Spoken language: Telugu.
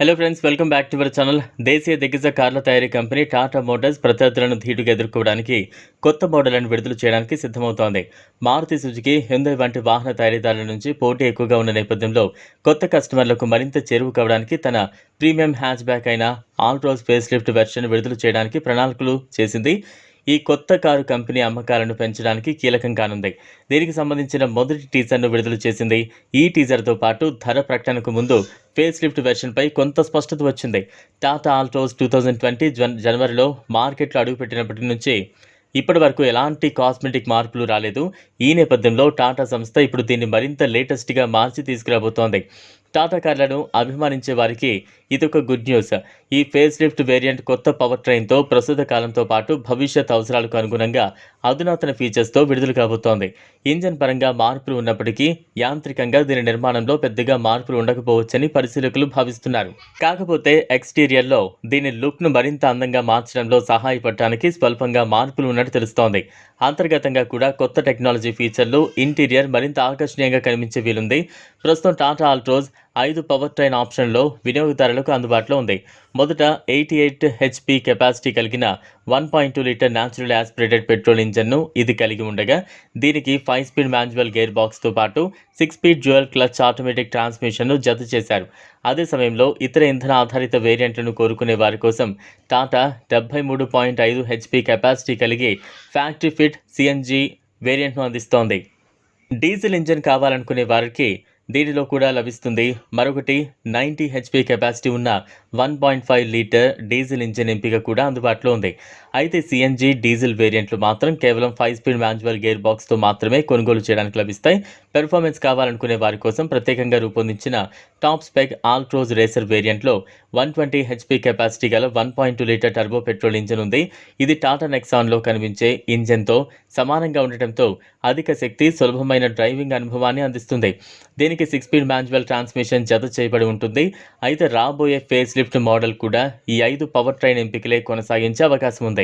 Hello friends welcome back to our channel దేశీయ దిగ్గజ కార్ల తయారీ కంపెనీ టాటా మోటార్స్ ప్రత్యర్థులను ధీటుగా ఎదుర్కోవడానికి కొత్త మోడళ్ళను విడుదల చేయడానికి సిద్ధమవుతోంది. మారుతి సుజుకి హ్యుందై వంటి వాహన తయారీదారుల నుంచి పోటీ ఎక్కువగా ఉన్న నేపథ్యంలో కొత్త కస్టమర్లకు మరింత చేరువు కావడానికి తన ప్రీమియం హ్యాచ్ బ్యాక్ అయిన ఆల్ట్రోస్ ఫేస్ లిఫ్ట్ వెర్షన్ విడుదల చేయడానికి ప్రణాళికలు చేసింది. ఈ కొత్త కారు కంపెనీ అమ్మకాలను పెంచడానికి కీలకం కానుంది. దీనికి సంబంధించిన మొదటి టీజర్ను విడుదల చేసింది. ఈ టీజర్తో పాటు ధర ప్రకటనకు ముందు ఫేస్ లిఫ్ట్ వెర్షన్పై కొంత స్పష్టత వచ్చింది. Tata Altroz two thousand twenty జనవరిలో మార్కెట్లో అడుగుపెట్టినప్పటి నుంచి ఇప్పటి వరకు ఎలాంటి కాస్మెటిక్ మార్పులు రాలేదు. ఈ నేపథ్యంలో టాటా సంస్థ ఇప్పుడు దీన్ని మరింత లేటెస్ట్గా మార్చి తీసుకురాబోతోంది. టాటా కార్లను అభిమానించే వారికి ఇదొక గుడ్ న్యూస్ ఈ ఫేస్ లిఫ్ట్ వేరియంట్ కొత్త పవర్ ట్రైన్తో ప్రస్తుత కాలంతో పాటు భవిష్యత్ అవసరాలకు అనుగుణంగా అధునాతన ఫీచర్స్తో విడుదల కాబోతోంది. ఇంజన్ పరంగా మార్పులు ఉన్నప్పటికీ యాంత్రికంగా దీని నిర్మాణంలో పెద్దగా మార్పులు ఉండకపోవచ్చని పరిశీలకులు భావిస్తున్నారు. కాకపోతే ఎక్స్టీరియర్లో దీని లుక్ను మరింత అందంగా మార్చడంలో సహాయపడటానికి స్వల్పంగా మార్పులు ఉన్నట్టు తెలుస్తోంది. అంతర్గతంగా కూడా కొత్త టెక్నాలజీ ఫీచర్లు ఇంటీరియర్ మరింత ఆకర్షణీయంగా కనిపించే వీలుంది. ప్రస్తుతం టాటా ఆల్ట్రోజ్ ఐదు పవర్ ట్రైన్ ఆప్షన్లో వినియోగదారులకు అందుబాటులో ఉంది. మొదట ఎయిటీ ఎయిట్ హెచ్పి కెపాసిటీ కలిగిన one point two litre natural aspirated petrol ఇంజన్ను ఇది కలిగి ఉండగా దీనికి ఫైవ్ స్పీడ్ మాన్యువల్ గేర్ బాక్స్తో పాటు six speed dual clutch automatic ట్రాన్స్మిషన్ను జత చేశారు. అదే సమయంలో ఇతర ఇంధన ఆధారిత వేరియంట్లను కోరుకునే వారి కోసం టాటా డెబ్బై మూడు పాయింట్ ఐదు హెచ్పి కెపాసిటీ కలిగి ఫ్యాక్టరీ ఫిట్ సిఎన్జి వేరియంట్ను అందిస్తోంది. డీజిల్ ఇంజిన్ కావాలనుకునే వారికి దీనిలో కూడా లభిస్తుంది మరొకటి నైంటీ హెచ్పి కెపాసిటీ ఉన్న one point five litre diesel engine ఎంపిక కూడా అందుబాటులో ఉంది. అయితే సిఎన్జి డీజిల్ వేరియంట్లు మాత్రం కేవలం ఫైవ్ స్పీడ్ మాన్యువల్ గేర్ బాక్స్తో మాత్రమే కొనుగోలు చేయడానికి లభిస్తాయి. పెర్ఫార్మెన్స్ కావాలనుకునే వారి కోసం ప్రత్యేకంగా రూపొందించిన టాప్ స్పెక్ ఆల్ట్రోజ్ రేసర్ వేరియంట్లో వన్ ట్వంటీ హెచ్పి కెపాసిటీ గల one point two litre turbo petrol engine ఉంది. ఇది టాటా నెక్సాన్లో కనిపించే ఇంజిన్తో సమానంగా ఉండటంతో అధిక శక్తి సులభమైన డ్రైవింగ్ అనుభవాన్ని అందిస్తుంది. దీనికి సిక్స్ స్పీడ్ మాన్యువల్ ట్రాన్స్మిషన్ జత చేయబడి ఉంటుంది. అయితే రాబోయే ఫేస్ లిఫ్ట్ మోడల్ కూడా ఈ ఐదు పవర్ ట్రైన్ ఎంపికలే కొనసాగించే అవకాశం ఉంది.